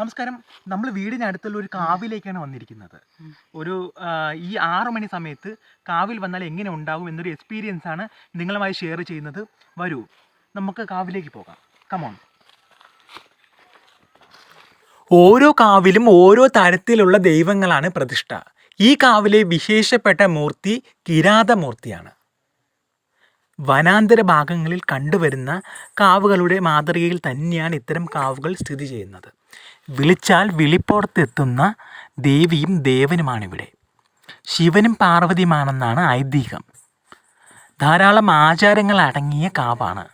നമസ്കാരം. നമ്മൾ വീടിനടുത്തുള്ള ഒരു കാവിലേക്കാണ് വന്നിരിക്കുന്നത്. ഒരു ഈ ആറു മണി സമയത്ത് കാവിൽ വന്നാൽ എങ്ങനെ ഉണ്ടാകും എന്നൊരു എക്സ്പീരിയൻസ് ആണ് നിങ്ങളുമായി ഷെയർ ചെയ്യുന്നത്. വരൂ നമുക്ക് കാവിലേക്ക് പോകാം. കമോൺ ഓരോ കാവിലും ഓരോ തരത്തിലുള്ള ദൈവങ്ങളാണ് പ്രതിഷ്ഠ. ഈ കാവിലെ വിശേഷപ്പെട്ട മൂർത്തി കിരാതമൂർത്തിയാണ്. വനാന്തര ഭാഗങ്ങളിൽ കണ്ടുവരുന്ന കാവുകളുടെ മാതൃകയിൽ തന്നെയാണ് ഇത്തരം കാവുകൾ സ്ഥിതി ചെയ്യുന്നത്. വിളിച്ചാൽ വിളിപ്പുറത്തെത്തുന്ന ദേവിയും ദേവനുമാണിവിടെ. ശിവനും പാർവതിയുമാണെന്നാണ് ഐതിഹ്യം. ധാരാളം ആചാരങ്ങൾ അടങ്ങിയ കാവാണ്.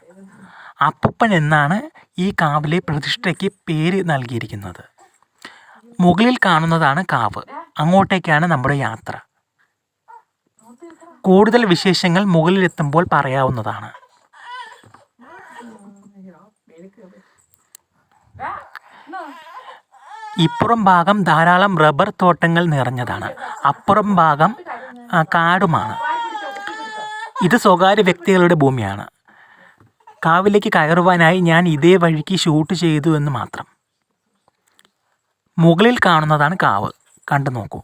അപ്പപ്പൻ എന്നാണ് ഈ കാവിലെ പ്രതിഷ്ഠയ്ക്ക് പേര് നൽകിയിരിക്കുന്നത്. മുകളിൽ കാണുന്നതാണ് കാവ്. അങ്ങോട്ടേക്കാണ് നമ്മുടെ യാത്ര. കൂടുതൽ വിശേഷങ്ങൾ മുകളിലെത്തുമ്പോൾ പറയാവുന്നതാണ്. ഇപ്പുറം ഭാഗം ധാരാളം റബ്ബർ തോട്ടങ്ങൾ നിറഞ്ഞതാണ്. അപ്പുറം ഭാഗം കാടുമാണ്. ഇത് സ്വകാര്യ വ്യക്തികളുടെ ഭൂമിയാണ്. കാവിലേക്ക് കയറുവാനായി ഞാൻ ഇതേ വഴിക്ക് ഷൂട്ട് ചെയ്തു എന്ന് മാത്രം. മുകളിൽ കാണുന്നതാണ് കാവ്. കണ്ടു നോക്കൂ.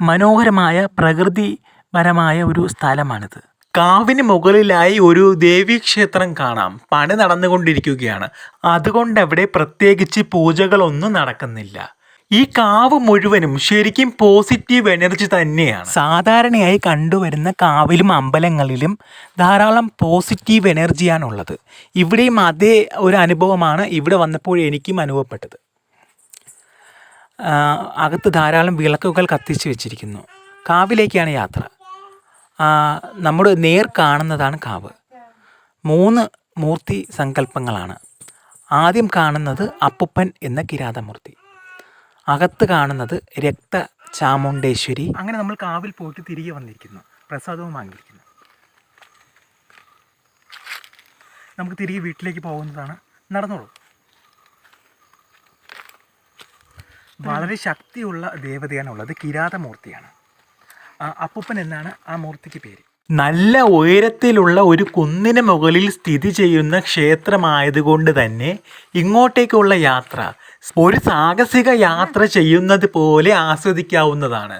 മനോഹരമായ പ്രകൃതിപരമായ ഒരു സ്ഥലമാണിത്. കാവിന് മുകളിലായി ഒരു ദേവീക്ഷേത്രം കാണാം. പണി നടന്നുകൊണ്ടിരിക്കുകയാണ്. അതുകൊണ്ട് അവിടെ പ്രത്യേകിച്ച് പൂജകളൊന്നും നടക്കുന്നില്ല. ഈ കാവ് മുഴുവനും ശരിക്കും പോസിറ്റീവ് എനർജി തന്നെയാണ്. സാധാരണയായി കണ്ടുവരുന്ന കാവിലും അമ്പലങ്ങളിലും ധാരാളം പോസിറ്റീവ് എനർജിയാണ് ഉള്ളത് ഇവിടെയും അതേ ഒരു അനുഭവമാണ് ഇവിടെ വന്നപ്പോൾ എനിക്കും അനുഭവപ്പെട്ടത്. അകത്ത് ധാരാളം വിളക്കുകൾ കത്തിച്ച് വെച്ചിരിക്കുന്നു. കാവിലേക്കാണ് യാത്ര. ആ, നമ്മുടെ നേർ കാണുന്നതാണ് കാവ്. മൂന്ന് മൂർത്തി സങ്കല്പങ്ങളാണ്. ആദ്യം കാണുന്നത് അപ്പുപ്പൻ എന്ന കിരാതമൂർത്തി. അകത്ത് കാണുന്നത് രക്ത ചാമുണ്ടേശ്വരി അങ്ങനെ നമ്മൾ കാവിൽ പോയിട്ട് തിരികെ വന്നിരിക്കുന്നു. പ്രസാദവും വാങ്ങിയിരിക്കുന്നു. നമുക്ക് തിരികെ വീട്ടിലേക്ക് പോകുന്നതാണ്. നടന്നോളൂ. വളരെ ശക്തിയുള്ള ദേവതയാണുള്ളത്. കിരാതമൂർത്തിയാണ്. അപ്പൂപ്പൻ എന്നാണ് ആ മൂർത്തിക്ക് പേര്. നല്ല ഉയരത്തിലുള്ള ഒരു കുന്നിന് മുകളിൽ സ്ഥിതി ചെയ്യുന്ന ക്ഷേത്രമായതുകൊണ്ട് തന്നെ ഇങ്ങോട്ടേക്കുള്ള യാത്ര ഒരു സാഹസിക യാത്ര ചെയ്യുന്നത് പോലെ ആസ്വദിക്കാവുന്നതാണ്.